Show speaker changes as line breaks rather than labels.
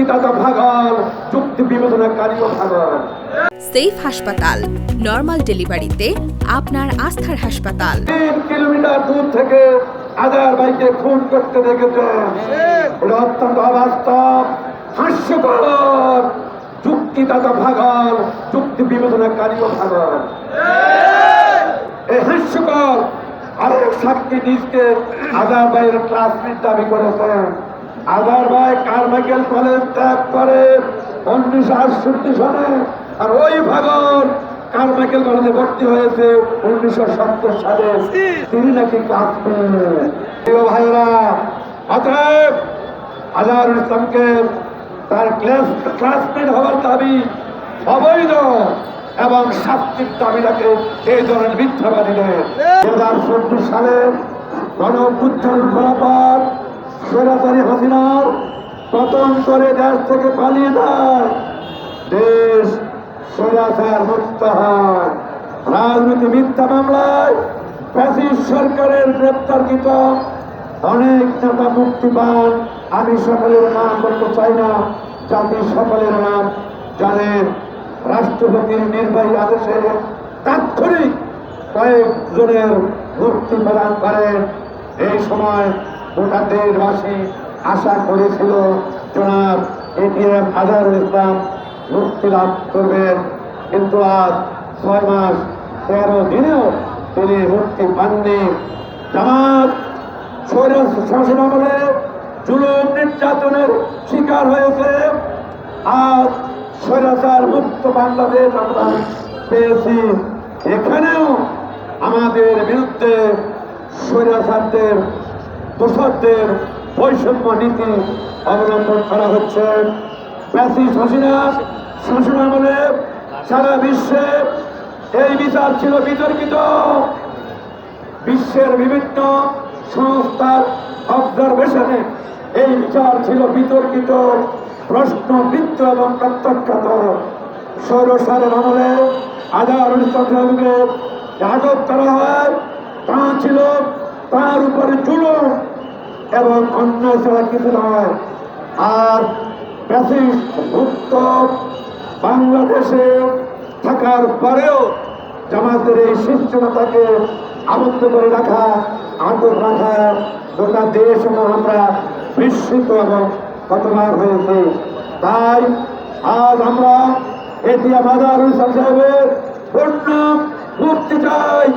যুক্তিদাতা ভাগাল যুক্তি বিবেচনাকারীও ভাগাল।
সেফ হাসপাতাল নর্মাল ডেলিভারিতে আপনার আস্থার হাসপাতাল।
তিন কিলোমিটার দূর থেকে আদার বাইকে খুন করতে দেখেছে এটা অত্যন্ত অবাস্তব হাস্যকর। যুক্তিদাতা ভাগাল যুক্তি বিবেচনাকারীও ভাগাল। এই হাস্যকর আরেক সাক্ষী নিজকে আদার ভাইয়ের ক্লাসমেট দাবি করেছে আদার ভাই কারমাইকেল কলেজ ত্যাগ করে উনিশশো আটষট্টি সালে আর ওই ভাগন কারমাইকেল কলেজে ভর্তি হয়েছে উনিশশো সত্তর সালে। তিনি নাকি প্রিয় ভাইরা অতএব আজহারুল ইসলামকে তার ক্লাস ক্লাসমেট হওয়ার দাবি অবৈধ এবং শাস্তির দাবি রাখে এই ধরনের মিথ্যাবাদীদের। দু হাজার চব্বিশ সালে গণ অভ্যুত্থান করার স্বৈরাচারী হাসিনার পতন করে দেশ থেকে পালিয়ে যায়। দেশ স্বৈরাচার মুক্ত হয়। রাজনীতি মিথ্যা মামলায় প্যাসিস সরকারের গ্রেপ্তারকৃত অনেক নেতা মুক্তি পান। আমি সকলের নাম বলতে চাই না। জাতি সকলের নাম জানেন। রাষ্ট্রপতির নির্বাহী আদেশে তাৎক্ষণিক কয়েকজনের মুক্তি প্রদান করেন। এই সময় গোটা দেশবাসী আশা করেছিল জনাব এটিএম আজহারুল ইসলাম মুক্তি লাভ করবেন। কিন্তু আজ ছয় মাস, তেরো দিনেও তিনি মুক্তি পাননি। জামাত শাসন আমলে নির্যাতনের শিকার হয়েছে। আজ স্বৈরাচার মুক্ত বাংলাদেশ আমরা পেয়েছি। এখানেও আমাদের বিরুদ্ধে স্বৈরাচারদের দোষরদের বৈষম্য নীতি অবলম্বন করা হচ্ছে। শাসন আমলে সারা বিশ্বে এই বিচার ছিল বিতর্কিত। বিশ্বের বিভিন্ন সংস্থার অবজারভেশনে এই বিচার ছিল বিতর্কিত। প্রশ্নবৃত্ত এবং প্রত্যাখ্যাত সৌরসারের আমলে আজারুল ইসলামকে আটক করা হয়। তা ছিল তার উপরে জুলুম। এবং অন্যায় ছাড়া কিছু নয়। আর মুক্ত বাংলাদেশে থাকার পরেও জামাতের এই শিষ্যতাকে আবদ্ধ করে রাখা, আটক রাখা গোটা দেশ এবং আমরা বিস্মিত এবং কতবার হয়েছে। তাই আজ আমরা এটি আমাদের সাহেবের পূর্ণ মুক্তি চাই।